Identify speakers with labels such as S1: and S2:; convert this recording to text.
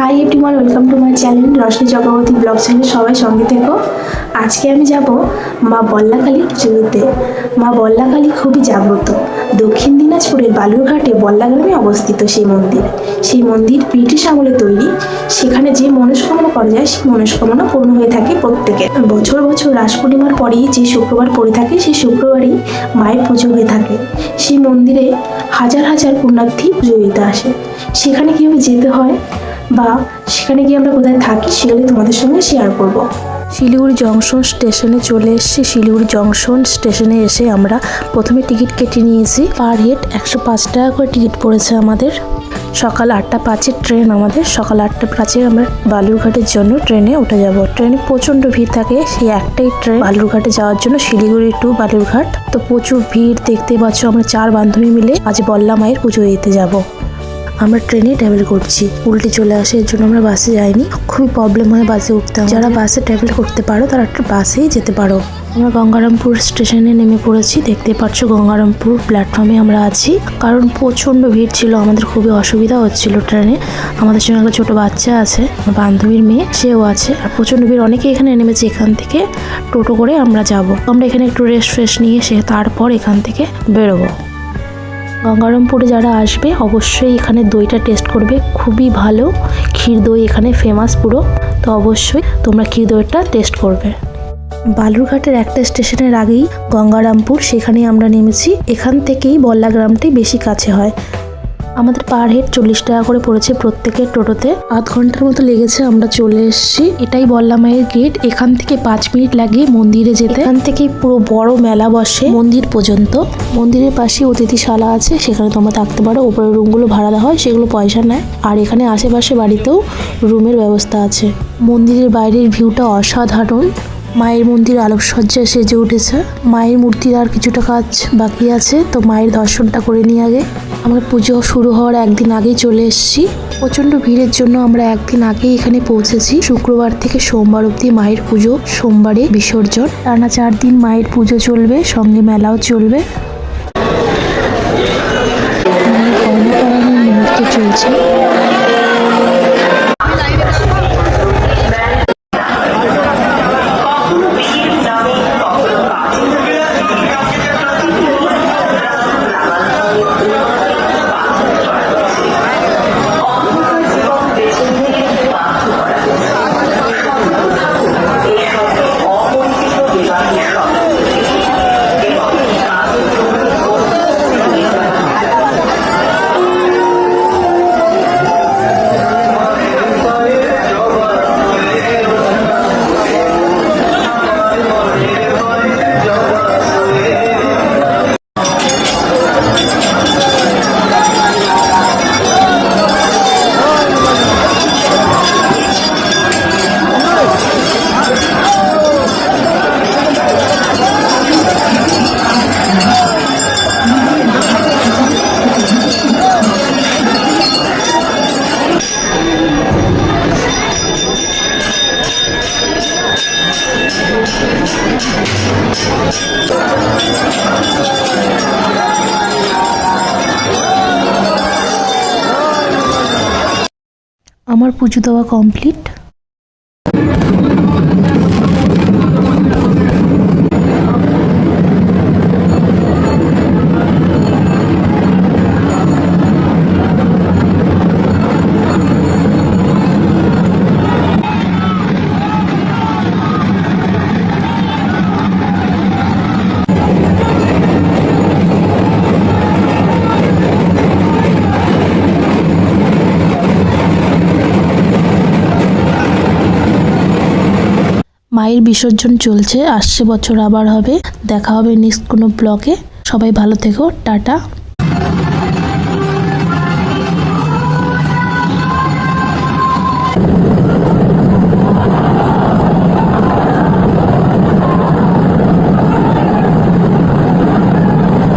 S1: Hi everyone welcome to my channel Rashmi Chakraborty blog channel সবাই সঙ্গে থেকো। আজকে আমি যাব মা বল্লাকালী পুজো দিতে মা বল্লাকালী খুবই জাগ্রত। দক্ষিণ দিনাজপুরের বালুরঘাটে বল্লা গ্রামে অবস্থিত সেই মন্দির। সেই মন্দির ব্রিটিশ আমলে তৈরি। সেখানে যে মনস্কামনা করা যায়, সেই মনস্কামনা পূর্ণ হয়ে থাকে প্রত্যেকে। বছর বছর রাস পূর্ণিমার পরেই যে শুক্রবার পড়ে থাকে, সেই শুক্রবারই মায়ের পুজো হয়ে থাকে। সেই মন্দিরে হাজার হাজার পুণ্যার্থী পুজো আসে। সেখানে কীভাবে যেতে হয়? বা সেখানে গিয়ে আমরা কোথায় থাকি সেগুলো তোমাদের সঙ্গে শেয়ার করব। শিলিগুড়ি জংশন স্টেশনে চলে এসেছি। শিলিগুড়ি জংশন স্টেশনে এসে আমরা প্রথমে টিকিট কেটে নিয়েছি। পার হেড একশো পাঁচ টাকা করে টিকিট পড়েছে আমাদের। সকাল আটটা পাঁচের ট্রেন আমাদের। সকাল আটটা পাঁচে আমরা বালুরঘাটের জন্য ট্রেনে উঠে যাব। ট্রেনে প্রচণ্ড ভিড় থাকে। সেই একটাই ট্রেন বালুরঘাটে যাওয়ার জন্য শিলিগুড়ি টু বালুরঘাট। তো প্রচুর ভিড় দেখতে পাচ্ছ আমরা চার বান্ধবী মিলে। আজ বল্লা মায়ের পুজো দিতে যাব। আমরা ট্রেনে ট্রাভেল করছি। উল্টে চলে আসে, এর জন্য আমরা বাসে যাইনি। খুবই প্রবলেম হয় বাসে উঠতে। যারা বাসে ট্রাভেল করতে পারো, তারা একটা বাসেই যেতে পারো। আমরা গঙ্গারামপুর স্টেশনে নেমে পড়েছি। দেখতে পাচ্ছ গঙ্গারামপুর প্ল্যাটফর্মে আমরা আছি। কারণ প্রচণ্ড ভিড় ছিল, আমাদের খুবই অসুবিধা হচ্ছিল ট্রেনে আমাদের সঙ্গে একটা ছোটো বাচ্চা আছে, আমার বান্ধবীর মেয়ে, সেও আছে। আর প্রচণ্ড ভিড় অনেকে এখানে নেমেছে। এখান থেকে টোটো করে আমরা যাব। আমরা এখানে একটু রেস্ট ফ্রেশ নিয়ে সে, তারপর এখান থেকে বেরোবো। গঙ্গারামপুরে যারা আসবে, অবশ্যই এখানে দইটা টেস্ট করবে। খুবই ভালো। ক্ষীর দই এখানে ফেমাস পুরো। তো অবশ্যই তোমরা ক্ষীর দইটা টেস্ট করবে। বালুরঘাটের একটা স্টেশনের আগেই গঙ্গারামপুর, সেখানেই আমরা নেমেছি। এখান থেকেই বল্লাগ্রামটি বেশি কাছে হয়। আমাদের পার হেড চল্লিশ টাকা করে পড়েছে প্রত্যেকের টোটোতে। আধ ঘণ্টার মতো লেগেছে, আমরা চলে এসেছি। এটাই বল্লা মায়ের গেট এখান থেকে পাঁচ মিনিট লাগে মন্দিরে যেতে। এখান থেকে পুরো বড় মেলা বসে মন্দির পর্যন্ত। মন্দিরের পাশে অতিথিশালা আছে, সেখানে তোমরা থাকতে পারো। ওপরের রুমগুলো ভাড়া দেওয়া হয়, সেগুলো পয়সা নেয়। আর এখানে আশেপাশে বাড়িতেও রুমের ব্যবস্থা আছে। মন্দিরের বাইরের ভিউটা অসাধারণ। মায়ের মন্দির আলোকসজ্জা সেজে উঠেছে। মায়ের মূর্তির আর কিছুটা কাজ বাকি আছে, তো মায়ের দর্শনটা করে নিয়ে আগে। আমরা পুজো শুরু হওয়ার একদিন আগেই চলে এসেছি। প্রচণ্ড ভিড়ের জন্য আমরা একদিন আগেই এখানে পৌঁছেছি। শুক্রবার থেকে সোমবার অবধি মায়ের পুজো, সোমবারে বিসর্জন। টানা চার দিন মায়ের পুজো চলবে, সঙ্গে মেলাও চলবে। মুহূর্ত চলছে। আমার পুজো দেওয়া কমপ্লিট মায়ের বিসর্জন চলছে, আসছে বছর আবার হবে, দেখা হবে নেক্সট কোনো ব্লকে সবাই ভালো থেকো, টাটা।